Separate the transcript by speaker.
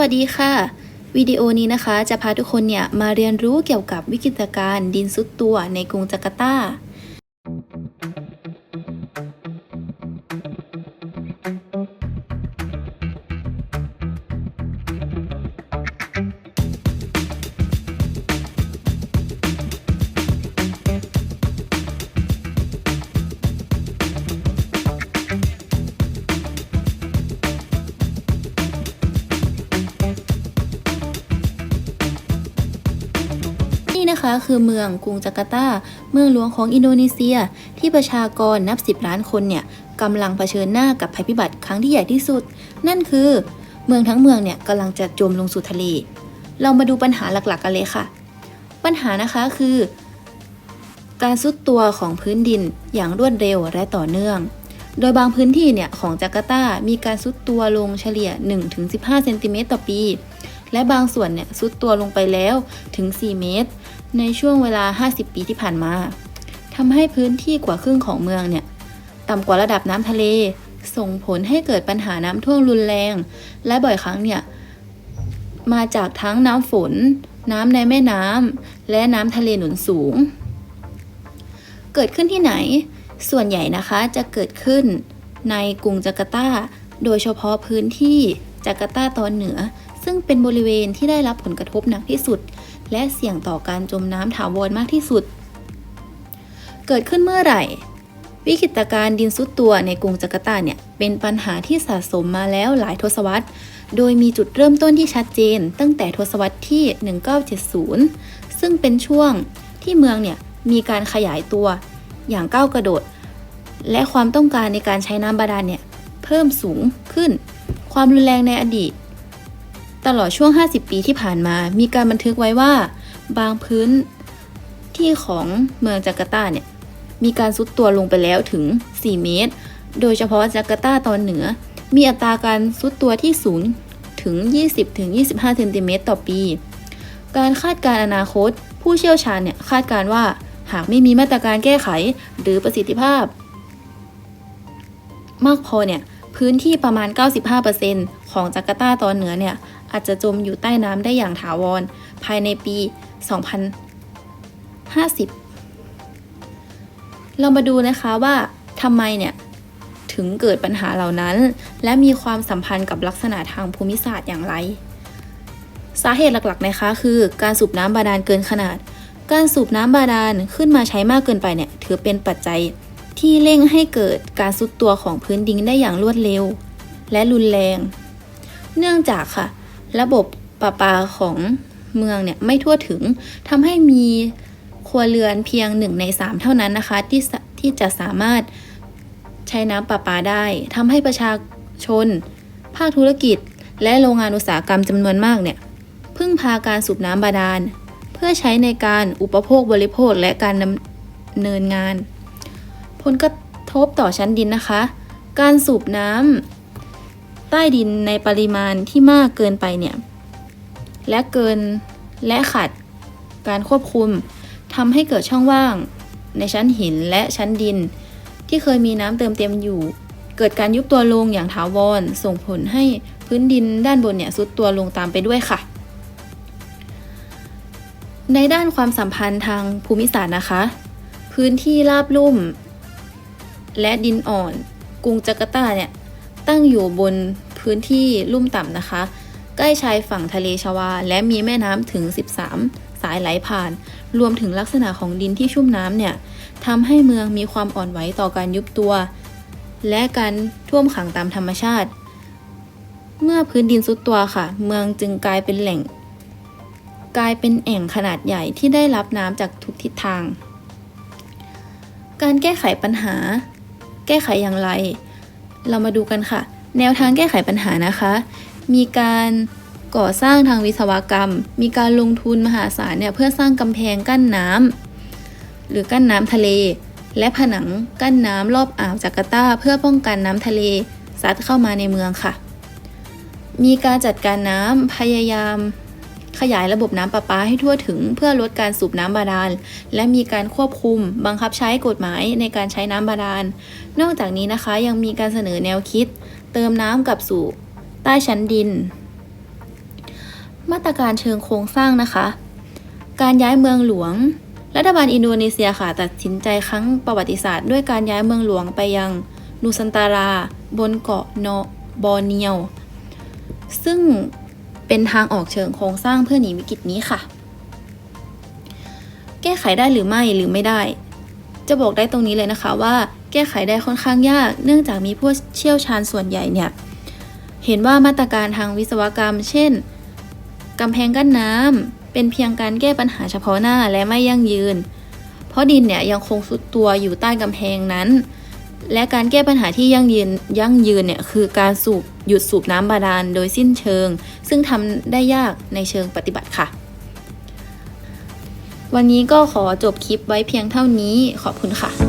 Speaker 1: วัสดีค่ะ วิดีโอนี้นะคะจะพาทุกคนเนี่ยมาเรียนรู้เกี่ยวกับวิกฤตการณ์ดินซุดตัวในกรุงจาการ์ตา นี่นะคะคือเมืองกรุงจาการ์ตา เมืองหลวงของอินโดนีเซีย ที่ประชากรนับ 10 ล้านคนเนี่ยกำลังเผชิญหน้ากับภัยพิบัติครั้งที่ใหญ่ที่สุด นั่นคือ เมืองทั้งเมืองเนี่ยกำลังจะจมลงสู่ทะเล เรามาดูปัญหาหลักๆ กันเลยค่ะ ปัญหานะคะคือ การซุดตัวของพื้นดินอย่างรวดเร็วและต่อเนื่อง โดยบางพื้นที่เนี่ยของจาการ์ตา มีการซุดตัวลงเฉลี่ย 1-15 เซนติเมตรต่อปี และบางส่วนเนี่ยซุดตัวลงไปแล้วถึง 4 เมตร ในช่วงเวลา 50 ปีที่ผ่านมาทำให้พื้นที่กว่าครึ่งของเมืองเนี่ยต่ำกว่าระดับน้ำทะเล ส่งผลให้เกิดปัญหาน้ำท่วมรุนแรง และบ่อยครั้งเนี่ยมาจากทั้งน้ำฝน น้ำในแม่น้ำและน้ำทะเลหนุนสูง เกิดขึ้นที่ไหน ส่วนใหญ่นะคะจะเกิดขึ้นในกรุงจาการ์ตา โดยเฉพาะพื้นที่จาการ์ตาตอนเหนือ งเป็นบริเวณที่ได้รับผลกระทบหนักที่สุด และเสี่ยงต่อการจมน้ำถาวรมากที่สุด เกิดขึ้นเมื่อไหร่ วิกฤตการณ์ดินซุดตัวในกรุงจาการ์ตาเนี่ยเป็นปัญหาที่สะสมมาแล้วหลายทศวรรษ โดยมีจุดเริ่มต้นที่ชัดเจน ตั้งแต่ทศวรรษที่ 1970 ซึ่งเป็นช่วงที่เมืองเนี่ยมีการขยายตัวอย่างก้าวกระโดด และความต้องการในการใช้น้ำบาดาลเนี่ยเพิ่มสูงขึ้น ความรุนแรงในอดีต ตลอดช่วง 50 ปีที่ผ่านมา มีการบันทึกไว้ว่า บางพื้นที่ของเมืองจาการ์ตาเนี่ย มีการซุดตัวลงไปแล้วถึง 4 เมตร โดยเฉพาะจาการ์ตาตอนเหนือ มีอัตราการซุดตัวที่สูงถึง 20-25 เซนติเมตรต่อปี การคาดการณ์อนาคต ผู้เชี่ยวชาญเนี่ยคาดการว่าหากไม่มีมาตรการแก้ไขหรือประสิทธิภาพ มากพอเนี่ย พื้นที่ประมาณ 95%ของจาการ์ตาตอนเหนือเนี่ย อาจจะจมอยู่ใต้น้ำได้อย่างถาวร ภายในปี 2050 เรามาดูนะคะว่าทำไมเนี่ยถึงเกิดปัญหาเหล่านั้น และมีความสัมพันธ์กับลักษณะทางภูมิศาสตร์อย่างไร สาเหตุหลักๆนะคะ คือการสูบน้ำบาดาลเกินขนาด การสูบน้ำบาดาลขึ้นมาใช้มากเกินไปเนี่ยถือเป็นปัจจัยที่เร่งให้เกิดการซุดตัวของพื้นดินได้อย่างรวดเร็ว และรุนแรง เนื่องจากค่ะ ระบบประปาของเมืองเนี่ยไม่ทั่วถึงทำให้มีครัวเรือนเพียงหนึ่งในสามเท่านั้นนะคะ ที่ที่จะสามารถใช้น้ำประปาได้ทำให้ประชาชน ภาคธุรกิจ และโรงงานอุตสาหกรรมจำนวนมากเนี่ยพึ่งพาการสูบน้ำบาดาล เพื่อใช้ในการอุปโภคบริโภคและการดำเนินงาน ผลกระทบต่อชั้นดินนะคะ การสูบน้ำ ใต้ดินในปริมาณที่มากเกินไปเนี่ย และเกินและขาดการควบคุมทำให้เกิดช่องว่าง ในชั้นหินและชั้นดิน ที่เคยมีน้ำเติมเต็มอยู่ เกิดการยุบตัวลงอย่างถาวร ส่งผลให้พื้นดินด้านบนเนี่ยซุดตัวลงตามไปด้วยค่ะ ในด้านความสัมพันธ์ทางภูมิศาสตร์นะคะ พื้นที่ราบลุ่ม และดินอ่อน กรุงจาการ์ตาเนี่ย ตั้งอยู่บนพื้นที่ลุ่มต่ำนะคะ ใกล้ชายฝั่งทะเลชวา และมีแม่น้ำถึง 13 สายไหลผ่าน รวมถึงลักษณะของดินที่ชุ่มน้ำเนี่ยทำให้เมืองมีความอ่อนไหวต่อการยุบตัว และการท่วมขังตามธรรมชาติ เมื่อพื้นดินซุดตัวค่ะ เมืองจึงกลายเป็นแหล่ง กลายเป็นแอ่งขนาดใหญ่ที่ได้รับน้ำจากทุกทิศทาง การแก้ไขปัญหา แก้ไขอย่างไร เรามาดูกันค่ะ แนวทางแก้ไขปัญหานะคะ มีการก่อสร้างทางวิศวกรรม มีการลงทุนมหาศาลเนี่ยเพื่อสร้างกำแพงกั้นน้ำหรือกั้นน้ำทะเล และผนังกั้นน้ำรอบอ่าวจาการ์ตาเพื่อป้องกันน้ำทะเลซัดเข้ามาในเมืองค่ะ มีการจัดการน้ำพยายาม ขยายระบบน้ำประปาให้ทั่วถึง เพื่อลดการสูบน้ำบาดาล และมีการควบคุม บังคับใช้กฎหมายในการใช้น้ำบาดาล นอกจากนี้นะคะยังมีการเสนอแนวคิด เติมน้ำกลับสู่ใต้ชั้นดิน มาตรการเชิงโครงสร้างนะคะ การย้ายเมืองหลวงรัฐบาลอินโดนีเซียค่ะตัดสินใจครั้งประวัติศาสตร์ด้วยการย้ายเมืองหลวงไปยังนูซันตารา บนเกาะโนบอร์เนียว ซึ่ง เป็นทางออกเชิงโครงสร้างเพื่อหนีวิกฤตนี้ค่ะ แก้ไขได้หรือไม่หรือไม่ได้ จะบอกได้ตรงนี้เลยนะคะว่า แก้ไขได้ค่อนข้างยาก เนื่องจากมีผู้เชี่ยวชาญส่วนใหญ่เนี่ยเห็นว่ามาตรการทางวิศวกรรม เช่นกำแพงกั้นน้ำเป็นเพียงการแก้ปัญหาเฉพาะหน้าและไม่ยั่งยืน เพราะดินเนี่ยยังคงสุดตัวอยู่ใต้กำแพงนั้น และการแก้ปัญหาที่ยั่งยืนยั่งยืนเนี่ยคือการสูบหยุดสูบน้ำบาดาลโดยสิ้นเชิง ซึ่งทำได้ยากในเชิงปฏิบัติค่ะ วันนี้ก็ขอจบคลิปไว้เพียงเท่านี้ขอบคุณค่ะ